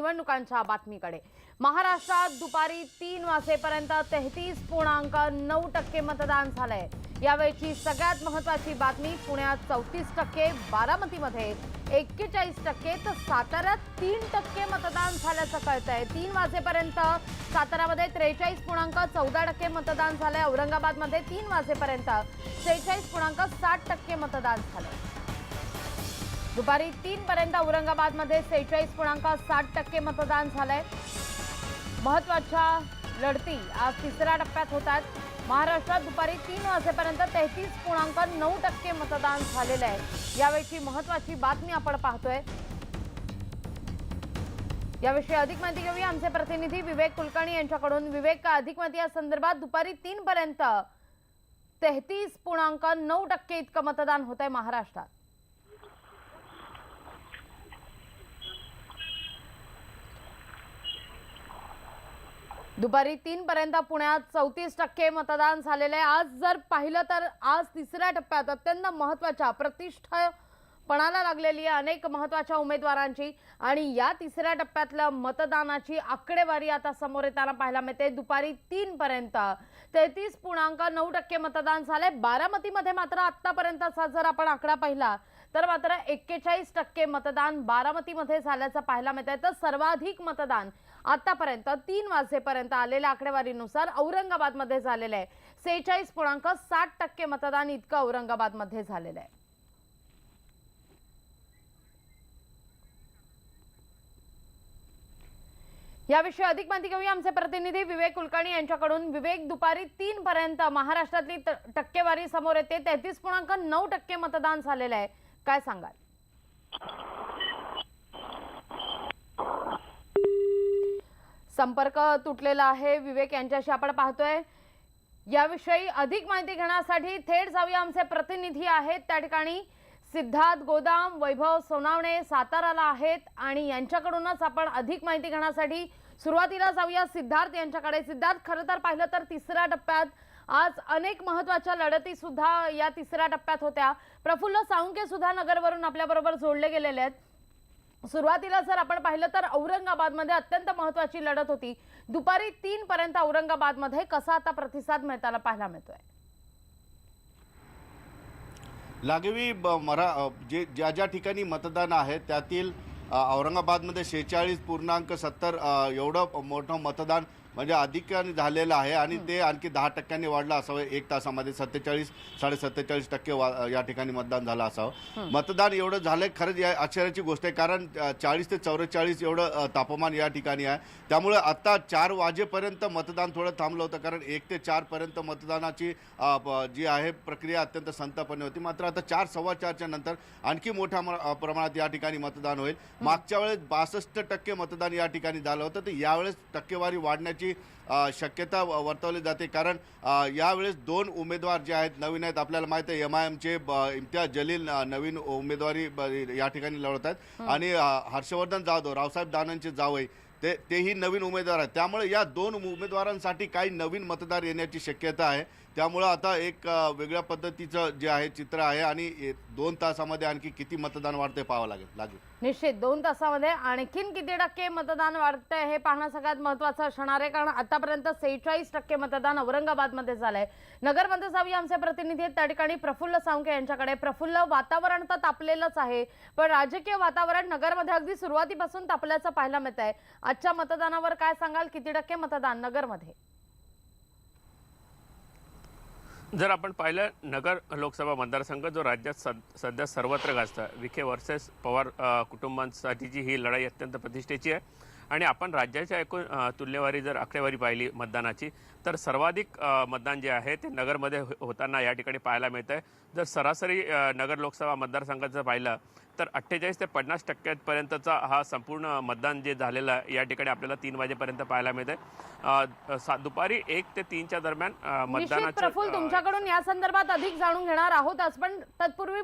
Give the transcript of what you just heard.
निवडणुकांच्या बातमीकडे. महाराष्ट्रात दुपारी तीन वाजेपर्यंत तेहतीस पूर्णांक नऊ टक्के मतदान झालंय. यावेळीची सगळ्यात महत्वाची बातमी पुण्यात चौतीस टक्के बारामतीमध्ये एक्केचाळीस टक्के तर साताऱ्यात तीन टक्के मतदान झाल्याचं कळतंय. तीन वाजेपर्यंत साताऱ्यामध्ये त्रेचाळीस पूर्णांक चौदा टक्के मतदान झालंय. औरंगाबादमध्ये तीन वाजेपर्यंत सेहेचाळीस पूर्णांक साठ टक्के मतदान झालंय. दुपारी तीन पर्यंत औरंगाबादमध्ये सेहेचाळीस पूर्णांक साठ टक्के मतदान झालंय. महत्त्वाच्या लढती आज तिसऱ्या टप्प्यात होत आहेत. महाराष्ट्रात दुपारी तीन वाजेपर्यंत तेहतीस पूर्णांक नऊ टक्के मतदान झालेलं आहे. यावेळीची महत्वाची बातमी आपण पाहतोय. याविषयी अधिक माहिती घेऊया. आमचे प्रतिनिधी विवेक कुलकर्णी यांच्याकडून. विवेक अधिक माहिती या संदर्भात दुपारी तीन पर्यंत तेहतीस पूर्णांक नऊ टक्के इतकं मतदान होत आहे महाराष्ट्रात. दुपारी तीन पर्यंत पुण्यात चौतीस टक्के मतदान झालेले आज जर पाहिलं तर आज तिसऱ्या टप्प्यात अत्यंत महत्त्वाच्या प्रतिष्ठापणाला लागलेली आहे अनेक महत्त्वाच्या उमेदवारांची. आणि या तिसऱ्या टप्प्यातल्या मतदानाची आकडेवारी आता समोर येताना पाहायला मिळते. दुपारी तीन पर्यंत तेहतीस पूर्णांक नऊ टक्के मतदान झाले बारामतीमध्ये मात्र आतापर्यंतचा जर आपण आकडा पाहिला तर मात्र एक्केचाळीस टक्के मतदान बारामतीमध्ये झाल्याचं पाहायला मिळत आहे तर सर्वाधिक मतदान आतापर्यंत तीन वाजेपर्यंत आलेल्या आकडेवारीनुसार औरंगाबादमध्ये झालेलं आहे. सेहेचाळीस पूर्णांक साठ टक्के मतदान इतकं औरंगाबादमध्ये झालेलं आहे. याविषयी अधिक माहिती घेऊया आमचे प्रतिनिधी विवेक कुलकर्णी यांच्याकडून. विवेक दुपारी तीन पर्यंत महाराष्ट्रातली टक्केवारी समोर येते. तेहतीस पूर्णांक नऊ टक्के मतदान झालेलं आहे. काय सांगाल? संपर्क तुटलेला आहे. विवेक यांच्याशी आपण पाहतोय. याविषयी अधिक माहिती घेण्यासाठी थेट जाऊया. आमचे प्रतिनिधी आहेत. त्या ठिकाणी सिद्धार्थ गोदाम वैभव सोनावणे साताराला आहेत. आणि यांच्याकडूनच आपण अधिक माहिती घेण्यासाठी सुरुवातीला जाऊया. सिद्धार्थ यांच्याकडे. सिद्धार्थ खरं तर पाहिलं तर तिसऱ्या टप्प्यात आज अनेक महत्त्वाच्या लढती सुद्धा या तिसऱ्या टप्प्यात होत्या. प्रफुल्ल साळुंके सुद्धा नगरवरून आपल्याबरोबर जोडले गेलेले आहेत. सुरुवातीला जर आपण पाहिलं तर औरंगाबादमध्ये अत्यंत महत्वाची लढत होती. दुपारी तीन पर्यंत औरंगाबादमध्ये कसा आता प्रतिसाद मिळताना पाहायला मिळतोय? लागवी मरा जे ज्या ज्या ठिकाणी मतदान आहे त्यातील औरंगाबादमध्ये शेहेचाळीस पूर्णांक सत्तर एवढं मोठं मतदान म्हणजे अधिकाने झालेलं आहे आणि ते आणखी दहा टक्क्यांनी वाढलं असावं. एक तासामध्ये सत्तेचाळीस साडे सत्तेचाळीस टक्के या ठिकाणी मतदान झालं असावं. मतदान एवढं झालंय खरंच या आश्चर्याची गोष्ट आहे. कारण चाळीस ते चौवेचाळीस एवढं तापमान या ठिकाणी आहे. त्यामुळे आता चार वाजेपर्यंत मतदान थोडं थांबलं होतं. कारण एक ते चारपर्यंत मतदानाची जी आहे प्रक्रिया अत्यंत संतपणे होती. मात्र आता चार सव्वा चारच्या नंतर आणखी मोठ्या प्रमाणात या ठिकाणी मतदान होईल. मागच्या वेळेस बासष्ट टक्के मतदान या ठिकाणी झालं होतं. तर यावेळेस टक्केवारी वाढण्याची अ, शक्यता वर्तवली जाते. कारण यावेळेस दोन उमेदवार जे आहेत नवीन आहेत. आपल्याला माहिती आहे एम आय एमचे इम्तियाज जलील नवीन उमेदवारी या ठिकाणी लढवत आहेत. आणि हर्षवर्धन जाधव रावसाहेब दानंचे जावई ते तेही नवीन उमेदवार आहेत. त्यामुळे या दोन उमेदवारांसाठी काही नवीन मतदार येण्याची शक्यता आहे. त्यामुळं आता एक वेगळ्या पद्धतीचं जे आहे चित्र आहे आणि दोन तासामध्ये आणखी किती मतदान वाढते पाहावं लागेल लागेल. निश्चित दोन तासामध्ये आणखीन किती टक्के मतदान वाढतंय हे पाहणं सगळ्यात महत्वाचं असणार आहे. कारण आतापर्यंत सेहेचाळीस टक्के मतदान औरंगाबादमध्ये झालंय. नगरमध्ये जाऊया आमचे प्रतिनिधी आहेत. त्या ठिकाणी प्रफुल्ल सावंके यांच्याकडे. प्रफुल्ल वातावरण तर तापलेलंच आहे. पण राजकीय वातावरण नगरमध्ये अगदी सुरुवातीपासून तापल्याचं पाहायला मिळत आहे आजच्या मतदानावर काय सांगाल? किती टक्के मतदान नगरमध्ये? जर आपण पाहिलं नगर लोकसभा मतदारसंघ जो राज्यात सद सध्या सर्वत्र गाजतं विखे वर्सेस पवार कुटुंबांसाठीची ही लढाई अत्यंत प्रतिष्ठेची आहे आणि आपण राज्याच्या एकूण तुल्यवारी जर आकडेवारी पाहिली मतदानाची तर सर्वाधिक मतदान जे आहे ते नगरमध्ये हो- होताना या ठिकाणी पाहायला मिळतं आहे जर सरासरी नगर लोकसभा मतदारसंघाचं पाहिलं तर अठ्ठेचाळीस ते पन्नास टक्क्यापर्यंतचा हा संपूर्ण मतदान जे झालेलं आहे या ठिकाणी आपल्याला तीन वाजेपर्यंत पाहायला मिळतंय. अ, सा- दुपारी एक ते तीनच्या दरम्यान मतदानाचं प्रफुल्ल अ, तुमच्याकडून या संदर्भात अधिक जाणून घेणार आहोत आज पण तत्पूर्वी